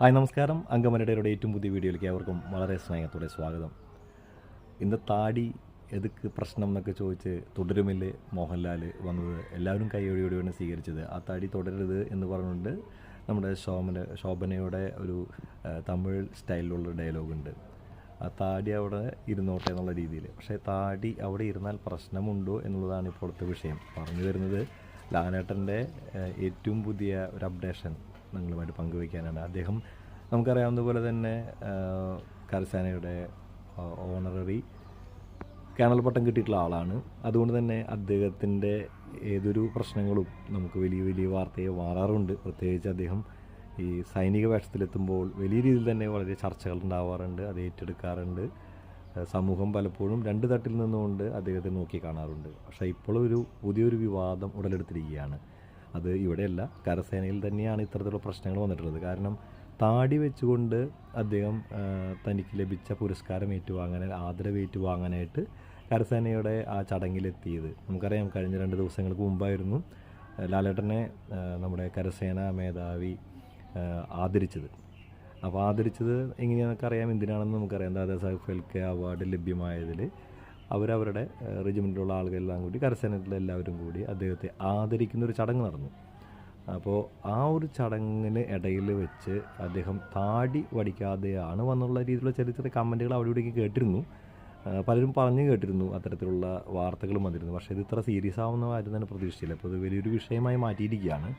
Hi നമസ്കാരം. അങ്കമനയുടെ ഏറ്റവും പുതിയ വീഡിയോയിലേക്ക് അവർക്കും വളരെ സ്നേഹത്തോടെ സ്വാഗതം. ഇന്ന് താടി എതുക്ക് പ്രശ്നം എന്നൊക്കെ ചോദിച്ച് തുടരുമില്ലേ മോഹൻലാൽ വന്നത്? എല്ലാവരും കൈയോടിയോടെയാണ് സ്വീകരിച്ചത്. ആ താടി തുടരരുത് എന്ന് പറഞ്ഞുകൊണ്ട് നമ്മുടെ ശോഭന ശോഭനയുടെ ഒരു തമിഴ് സ്റ്റൈലിലുള്ള ഡയലോഗുണ്ട് ആ താടി അവിടെ ഇരുന്നോട്ടെ എന്നുള്ള രീതിയിൽ. പക്ഷേ താടി അവിടെ ഇരുന്നാൽ പ്രശ്നമുണ്ടോ എന്നുള്ളതാണ് ഇപ്പോഴത്തെ വിഷയം. പറഞ്ഞു വരുന്നത് ലാലേട്ടന്റെ ഏറ്റവും പുതിയ ഒരു അപ്ഡേഷൻ നിങ്ങളുമായിട്ട് പങ്കുവയ്ക്കാനാണ്. അദ്ദേഹം നമുക്കറിയാവുന്ന പോലെ തന്നെ കരസേനയുടെ ഓണററി കേണൽ പട്ടം കിട്ടിയിട്ടുള്ള ആളാണ്. അതുകൊണ്ട് തന്നെ അദ്ദേഹത്തിന്റെ ഏതൊരു പ്രശ്നങ്ങളും നമുക്ക് വലിയ വലിയ വാർത്തയെ മാറാറുണ്ട് പ്രത്യേകിച്ച് അദ്ദേഹം ഈ സൈനിക വേഷത്തിലെത്തുമ്പോൾ വലിയ രീതിയിൽ തന്നെ വളരെ ചർച്ചകൾ ഉണ്ടാവാറുണ്ട് അത് ഏറ്റെടുക്കാറുണ്ട്. സമൂഹം പലപ്പോഴും രണ്ട് തട്ടിൽ നിന്നുകൊണ്ട് അദ്ദേഹത്തെ നോക്കി കാണാറുണ്ട്. പക്ഷേ ഇപ്പോൾ ഒരു പുതിയൊരു വിവാദം ഉടലെടുത്തിരിക്കുകയാണ്. അത് ഇവിടെയല്ല. കരസേനയിൽ തന്നെയാണ് ഇത്തരത്തിലുള്ള പ്രശ്നങ്ങൾ വന്നിട്ടുള്ളത്. കാരണം താടി വെച്ചുകൊണ്ട് അദ്ദേഹം തനിക്ക് ലഭിച്ച പുരസ്കാരം ഏറ്റുവാങ്ങാൻ ആദരവ് ഏറ്റുവാങ്ങാനായിട്ട് കരസേനയുടെ ആ ചടങ്ങിലെത്തിയത്. നമുക്കറിയാം കഴിഞ്ഞ രണ്ട് ദിവസങ്ങൾക്ക് മുമ്പായിരുന്നു ലാലേട്ടനെ നമ്മുടെ കരസേന മേധാവി ആദരിച്ചത്. അപ്പോൾ ആദരിച്ചത് എങ്ങനെയാണെന്നൊക്കെ അറിയാം എന്തിനാണെന്ന് നമുക്കറിയാം. ദാദാ സാഹിബ് ഫെൽക്കെ അവാർഡ് ലഭ്യമായതിൽ അവരവരുടെ റെജിമെന്റിലുള്ള ആളുകളെല്ലാം കൂടി കരസേനയിലുള്ള എല്ലാവരും കൂടി അദ്ദേഹത്തെ ആദരിക്കുന്ന ഒരു ചടങ്ങ് നടന്നു. അപ്പോൾ ആ ഒരു ചടങ്ങിന് ഇടയിൽ വെച്ച് അദ്ദേഹം താടി വടിക്കാതെയാണ് വന്നുള്ള രീതിയിലുള്ള ചെറിയ ചെറിയ കമന്റുകൾ അവിടെ ഇവിടേക്ക് കേട്ടിരുന്നു പലരും പറഞ്ഞു കേട്ടിരുന്നു അത്തരത്തിലുള്ള വാർത്തകളും വന്നിരുന്നു. പക്ഷേ ഇത് ഇത്ര സീരിയസ് ആവുന്ന കാര്യം തന്നെ പ്രതീക്ഷിച്ചില്ല. അപ്പോൾ ഇത് വലിയൊരു വിഷയമായി മാറ്റിയിരിക്കുകയാണ്.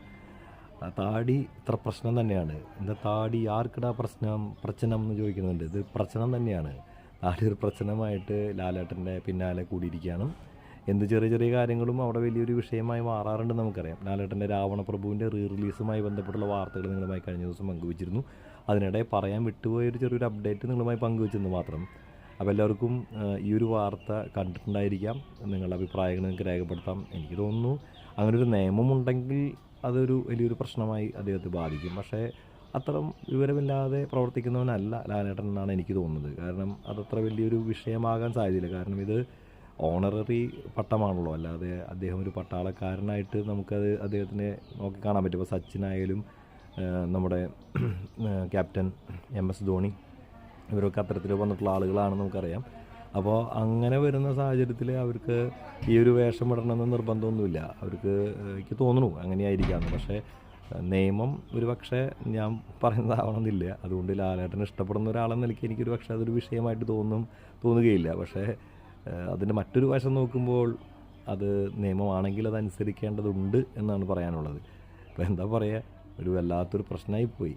താടി ഇത്ര പ്രശ്നം തന്നെയാണ്. എന്താ താടി ആർക്കിടാ പ്രശ്നം പ്രശ്നം എന്ന് ചോദിക്കുന്നുണ്ട്. ഇത് പ്രശ്നം തന്നെയാണ്. താടി ഒരു പ്രശ്നമായിട്ട് ലാലേട്ടന്റെ പിന്നാലെ കൂടിയിരിക്കുകയാണ്. എന്ത് ചെറിയ ചെറിയ കാര്യങ്ങളും അവിടെ വലിയൊരു വിഷയമായി മാറാറുണ്ട് നമുക്കറിയാം. ലാലേട്ടന്റെ രാവണപ്രഭുവിന്റെ റീ റിലീസുമായി ബന്ധപ്പെട്ടുള്ള വാർത്തകൾ നിങ്ങളുമായി കഴിഞ്ഞ ദിവസം പങ്കുവച്ചിരുന്നു. അതിനിടെ പറയാൻ വിട്ടുപോയ ഒരു ചെറിയൊരു അപ്ഡേറ്റ് നിങ്ങളുമായി പങ്കുവച്ചെന്ന് മാത്രം. അപ്പോൾ എല്ലാവർക്കും ഈ ഒരു വാർത്ത കണ്ടിട്ടുണ്ടായിരിക്കാം. നിങ്ങളുടെ അഭിപ്രായങ്ങൾ നിങ്ങൾക്ക് രേഖപ്പെടുത്താം. എനിക്ക് തോന്നുന്നു അങ്ങനൊരു നിയമമുണ്ടെങ്കിൽ അതൊരു വലിയൊരു പ്രശ്നമായി അദ്ദേഹത്തെ ബാധിക്കും. പക്ഷേ അത്തരം വിവരമില്ലാതെ പ്രവർത്തിക്കുന്നവനല്ല ലാലേട്ടൻ എന്നാണ് എനിക്ക് തോന്നുന്നത്. കാരണം അതത്ര വലിയൊരു വിഷയമാകാൻ സാധ്യതയില്ല. കാരണം ഇത് ഓണററി പട്ടമാണല്ലോ. അല്ലാതെ അദ്ദേഹം ഒരു പട്ടാളക്കാരനായിട്ട് നമുക്കത് അദ്ദേഹത്തിനെ നോക്കി കാണാൻ പറ്റും. ഇപ്പോൾ സച്ചിനായാലും നമ്മുടെ ക്യാപ്റ്റൻ എം എസ് ധോണി ഇവരൊക്കെ അത്തരത്തിൽ വന്നിട്ടുള്ള ആളുകളാണെന്ന് നമുക്കറിയാം. അപ്പോൾ അങ്ങനെ വരുന്ന സാഹചര്യത്തിൽ അവർക്ക് ഈ ഒരു വേഷം ഇടണമെന്ന് നിർബന്ധമൊന്നുമില്ല. അവർക്ക് എനിക്ക് തോന്നുന്നു അങ്ങനെയായിരിക്കാമെന്ന്. പക്ഷേ നിയമം ഒരു പക്ഷേ ഞാൻ പറയുന്നതാവണമെന്നില്ല. അതുകൊണ്ട് ലാലേട്ടൻ ഇഷ്ടപ്പെടുന്ന ഒരാളെന്ന നിലയ്ക്ക് എനിക്കൊരു പക്ഷേ അതൊരു വിഷയമായിട്ട് തോന്നും തോന്നുകയില്ല. പക്ഷേ അതിന്റെ മറ്റൊരു വശം നോക്കുമ്പോൾ അത് നിയമമാണെങ്കിൽ അത് അനുസരിക്കേണ്ടതുണ്ട് എന്നാണ് പറയാനുള്ളത്. അപ്പോൾ എന്താ പറയുക ഒരു വല്ലാത്തൊരു പ്രശ്നമായി പോയി